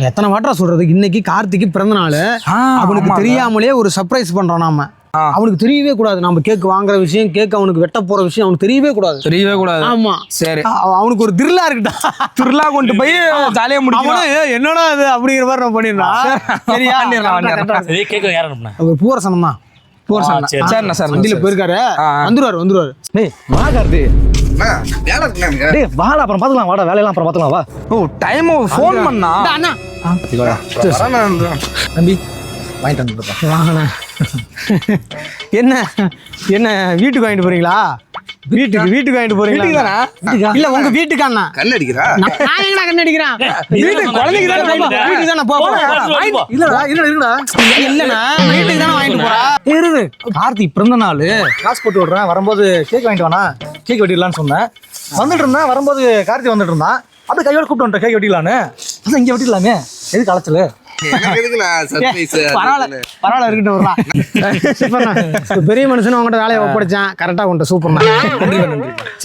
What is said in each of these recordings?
எத்தனை வாட்டரா சொல்றது? இன்னைக்கு கார்த்திக்கு பிறந்த நாள் அவனுக்கு. தெரியாமலே ஒரு சர்ப்ரைஸ் பண்றோம் நாம. அவனுக்கு தெரியவே கூடாது. நம்ம கேக் வாங்குற விஷயம் கேக் அவனுக்கு வெட்ட போற விஷயம் அவனுக்கு தெரியவே கூடாது. தெரியவே கூடாது. ஆமா. சரி. அவ- அவனுக்கு ஒரு திருளா இருக்குடா திருவிழா கொண்டு போய் ஜாலியா முடிக்கணும் அவனும் "ஏய், என்னடா அது அப்படிங்கிற மாதிரி நம்ம பண்ணிடலாம். சரியா? கேட்க யார் அனுப்புனா? பூரசனம் தான். பூரசனம். சரிண்ணா சார். வண்டியில போயிருக்காரு. வந்துருவாரு வந்துருவாரு. டேய் வா கார்த்தி வேலை இருக்குண்ணா எனக்கு டேய் வாடா அப்புறம் பார்த்துக்கலாம். வாடா வேலையெல்லாம் அப்புறம் பார்த்துக்கலாம். வா. ஓ டைம் ஃபோன் பண்ணா? அண்ணா. தம்பி வாங்கிட்டு வந்துருப்பா வாங்கண்ணா. என்ன? என்ன வீட்டுக்கு வாங்கிட்டு போறீங்களா? வீட்டுக்கு வீட்டுக்கு? வாங்கிட்டு போறீங்களா? இல்ல உங்க வீட்டுக்கு அண்ணா கண்ணு அடிக்கிறா நான் நான் எங்கடா கண்ணு அடிக்கிறேன். வீட்டுக்கு குழந்தைக்கு தானே போ, போ. வீட்டுக்கு தானே போ, போ. வாங்கிட்டு- இல்லடா இல்லடா இல்லடா இல்லண்ணா வீட்டுக்கு தானே வாங்கிட்டு போறா? இரு இரு. கார்த்தி பிறந்த நாள். காசு போட்டு விடுறேன். வரும்போது கேக் வாங்கிட்டு வானா கேக் வெட்டிடலான்னு சொன்னேன். வந்துட்டு இருந்தேன் வரும்போது கார்த்தி வந்துட்டு இருந்தான். அப்படியே கையோட கூப்பிட்டு வந்துட்டேன் கேக் வெட்டிடலான்னு அதான் இங்கே வெட்டிடலாமே. எதுக்கு அலைச்சல்? பரவாயில்ல இருக்கட்டும் பெரிய மனுஷன் உங்ககிட்ட வேலையை ஒப்படைச்சேன். கரெக்டா கொண்டு சூப்பர்ண்ணா.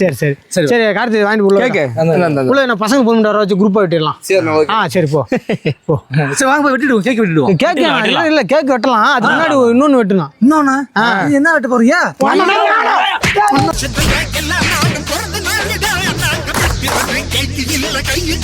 சரி சரி. சரி. சரி கார்த்தி வாங்கிட்டு உள்ள. உள்ள என்ன பசங்க பண்ணி வச்சு குரூப்பா வெட்டிடலாம். ஆ சரி போ. போ. சரி வாங்க போய் வெட்டிடுவோம். கேக் வெட்டிடுவோம். கேக் இல்ல இல்ல கேக் வெட்டலாம். அதுக்கு முன்னாடி இன்னொன்னு வெட்டணும். இன்னொன்னு? நீ என்ன வெட்ட போறீங்க கையில்